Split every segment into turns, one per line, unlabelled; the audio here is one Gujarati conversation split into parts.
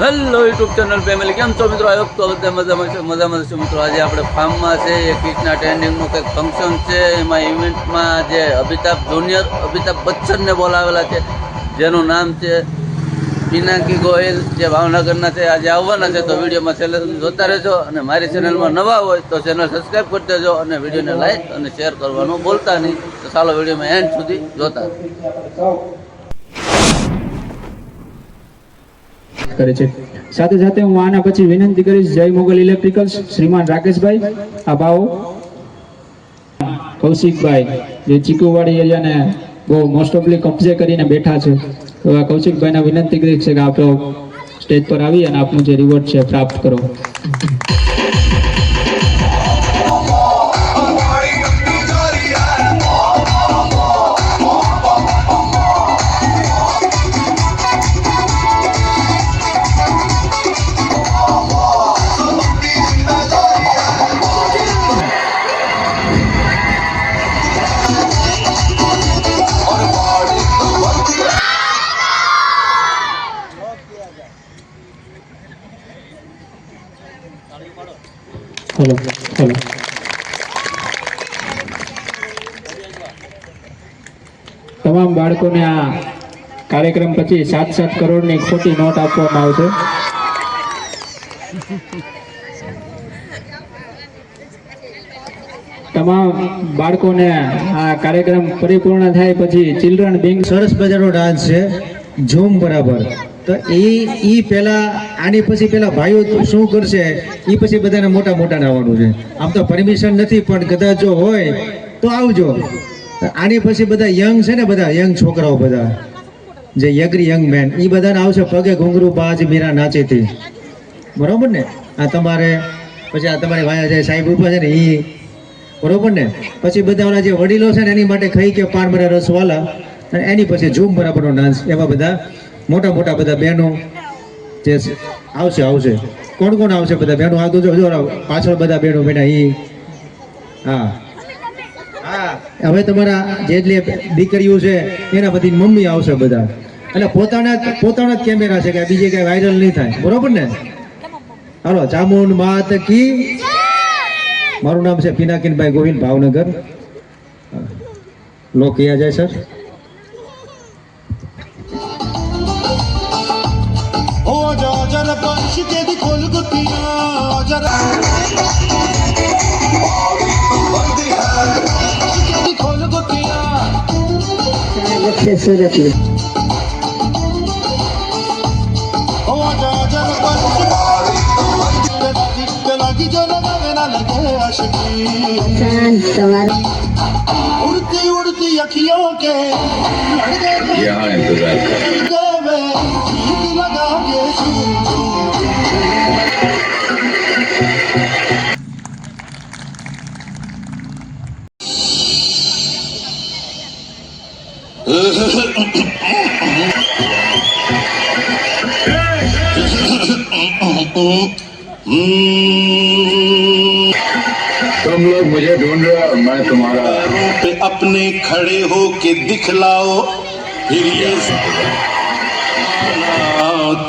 હેલો યુટ્યુબ ચેનલ ફેમિલી કેમ છો મિત્રો? આવ્યો તો બધા મજામાં છે, મજામાં છો મિત્રો. આજે આપણે ફાર્મમાં છે, એ કિટના ટ્રેનિંગનું કંઈક ફંક્શન છે. એમાં ઇવેન્ટમાં જે અમિતાભ જુનિયર અમિતાભ બચ્ચનને બોલાવેલા છે, જેનું નામ છે પિનાકી ગોહિલ, જે ભાવનગરના છે. આજે આવવાના છે, તો વિડીયોમાં છેલ્લે જોતા રહેજો. અને મારી ચેનલમાં નવા હોય, તો ચેનલ સબસ્ક્રાઈબ કરી દેજો અને વિડીયોને લાઈક અને શેર કરવાનું બોલતા નહીં. તો ચાલો વિડીયોમાં એન્ડ સુધી જોતા
કરે છે. સાથે સાથે હું આના પછી વિનંતી કરીશ, જય મોગલ ઇલેક્ટ્રિકલ્સ શ્રીમાન રાકેશભાઈ. આ ભાવો કૌશિકભાઈ, જે ચીકુવાડી એરિયાને બહુ મોસ્ટ ઓફલી કબજે કરીને બેઠા છે. તો આ કૌશિકભાઈને વિનંતી કરીશ કે આપણો સ્ટેજ પર આવી અને આપનું જે રિવોર્ડ છે પ્રાપ્ત કરો. હલો હલો તમામ બાળકોને આ કાર્યક્રમ પછી સાત સાત કરોડની ખોટી નોટ આપવામાં આવશે. તમામ બાળકોને આ કાર્યક્રમ પરિપૂર્ણ થાય પછી ચિલ્ડ્રન બિંગ
સરસ મજાનો ડાન્સ છે. ઝૂમ બરાબર. તો એ એ પહેલાં આની પછી પેલા ભાઈઓ શું કરશે? એ પછી બધાને મોટા મોટા આવવાનું છે. આમ તો પરમિશન નથી, પણ કદાચ જો હોય, તો આવજો. આની પછી બધા યંગ છે ને બધા યંગ છોકરાઓ બધા. જે યગરી યંગ મેન એ બધાને આવશે પગે ઘુંઘરું, બાજ, મીરા નાચેથી. બરોબર ને? આ તમારે, પછી આ તમારી વાયા જે સાહેબ ઊભા છે ને એ બરોબર ને? પછી બધા જે વડીલો છે ને, એની માટે ખાઈ કે પાન બરા રસવાલા. અને એની પછી ઝૂમ બરાબરનો ડાન્સ એવા બધા મોટા મોટા બધા બહેનો જે આવશે આવશે. કોણ કોણ આવશે બધા બહેનો? આવતું જો જો, પાછળ બધા બહેનો બેઠા એ હા. હા. હવે તમારા જેટલી દીકરીઓ છે, એના બધી મમ્મી આવશે બધા. એટલે પોતાના પોતાના જ કેમેરા છે કે બીજે કઈ વાયરલ નહીં થાય. બરોબર ને? હાલો ચામુંડ માત કી. મારું નામ છે પિનાકીનભાઈ ગોવિંદ ભાવનગર. લો ક્યાં જાય, સર?
ਆਸ਼ਿਕੇ ਦੀ ਖੋਲ ਗੁੱਤੀਆਂ ਜਰਾ ਆਸ਼ਿਕੇ ਦੀ ਖੋਲ ਗੁੱਤੀਆਂ ਲੱਖੇ ਸੂਰਤ ਨੇ ઉડતી ઉડતી અખિયો કે
तुम लोग मुझे ढूंढ रहे हो मैं तुम्हारा
पैरों पे अपने खड़े हो के दिखलाओ फिर ये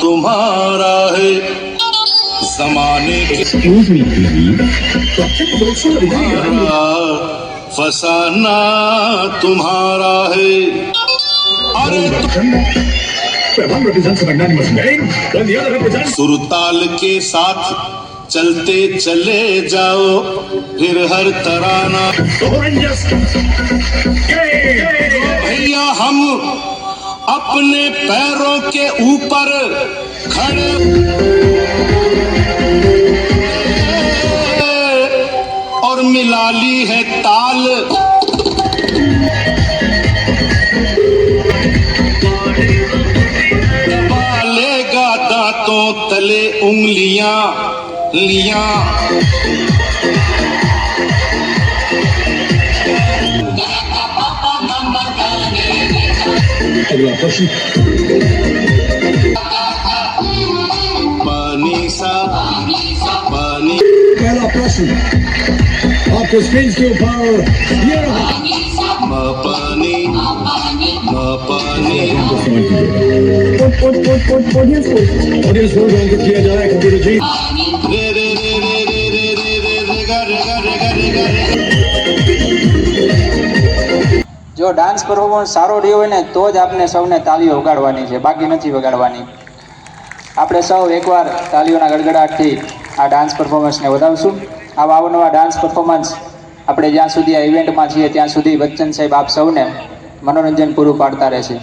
तुम्हारा है जमाने के फसाना तुम्हारा है। सुरताल के साथ चलते चले जाओ, फिर हर तराना। भैया, हम अपने पैरों के ऊपर खड़े। और मिला ली है ताल। दांतों तले उंगलियां लियां
अगला प्रश्न
पानी सा पानी
पहला प्रश्न आपको स्क्रीन के ऊपर ऑडियंस को ऑन किया जा रहा है कंप्यूटर जी
रे रे रे रे रे रे रे रे रे गा रे गा रे गा रे गा रे
જો ડાન્સ પરફોર્મન્સ સારો રહ્યો હોય ને તો જ આપણે સૌને તાલીઓ વગાડવાની છે બાકી નથી વગાડવાની આપણે સૌ એકવાર તાલીઓના ગડગડાટથી આ ડાન્સ પરફોર્મન્સને વધાવશું આવા અવનવા ડાન્સ પરફોર્મન્સ આપણે જ્યાં સુધી આ ઇવેન્ટમાં છીએ, ત્યાં સુધી બચ્ચન સાહેબ આપ સૌને મનોરંજન પૂરું પાડતા રહેશે.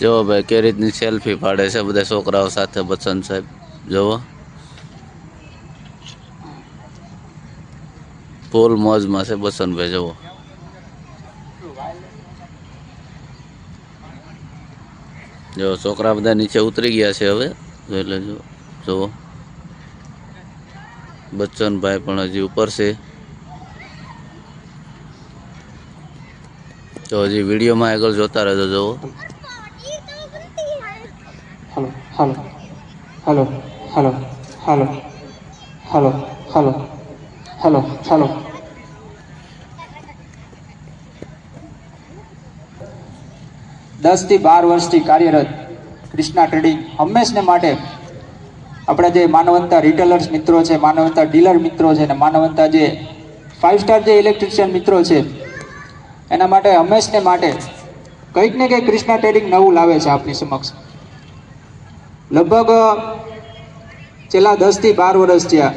જો ભાઈ કે રીતની સેલ્ફી પાડે છે બધા છોકરાઓ સાથે બચ્ચન સાહેબ. જોવો ફૂલ મોજમાં છે બચ્ચનભાઈ જવો જો છોકરા બધા નીચે ઉતરી ગયા છે હવે જોઈ લેજો જુઓ બચ્ચનભાઈ પણ હજી ઉપર છે તો હજી વિડીયોમાં આગળ જોતા રહેજો જુઓ
hello hello hello hello hello hello hello hello દસથી બાર વર્ષથી કાર્યરત ક્રિષ્ના ટ્રેડિંગ હંમેશને માટે આપણા જે માનવંતા રિટેલર્સ મિત્રો છે, માનવંતા ડીલર મિત્રો છે અને માનવંતા જે ફાઇવ સ્ટાર જે ઇલેક્ટ્રિશિયન મિત્રો છે, એના માટે હંમેશને માટે કંઈક ને કંઈક ક્રિષ્ના ટ્રેડિંગ નવું લાવે છે આપની સમક્ષ. લગભગ, છેલ્લા દસથી બાર વર્ષ થયા.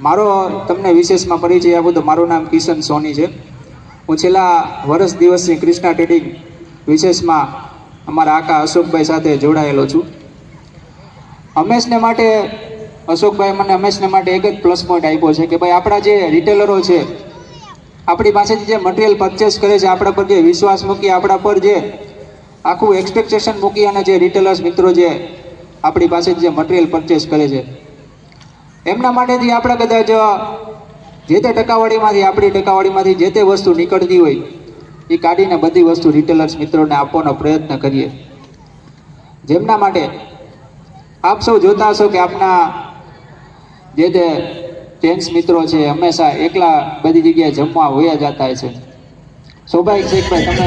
મારો તમને વિશેષમાં પરિચય આપું તો મારું નામ કિશન સોની છે. હું છેલ્લા વર્ષ દિવસથી ક્રિષ્ના ટ્રેડિંગ વિશેષમાં અમારા આકા અશોકભાઈ સાથે જોડાયેલો છું. હંમેશને માટે, અશોકભાઈ મને હંમેશને માટે એક જ પ્લસ પોઈન્ટ આપ્યો છે કે ભાઈ આપણા જે રિટેલરો છે, આપણી પાસેથી જે મટીરિયલ પરચેસ કરે છે, આપણા પર જે વિશ્વાસ મૂકી આપણા પર જે આખું એક્સપેક્ટેશન મૂકી અને જે રિટેલર્સ મિત્રો જે આપણી પાસેથી જે મટીરિયલ પરચેસ કરે છે. એમના માટેથી આપણે કદાચ જે તે ટકાવાળીમાંથી આપણી ટકાવાળીમાંથી જે તે વસ્તુ નીકળતી હોય એ કાઢીને બધી વસ્તુ રિટેલર્સ મિત્રોને આપવાનો પ્રયત્ન કરીએ. જેમના માટે આપ સૌ જોતા હશો કે આપના જે તે જેન્ટ્સ મિત્રો છે, હંમેશા એકલા બધી જગ્યાએ જમવા વયા જતા હોય છે. સ્વાભાવિક છે તમે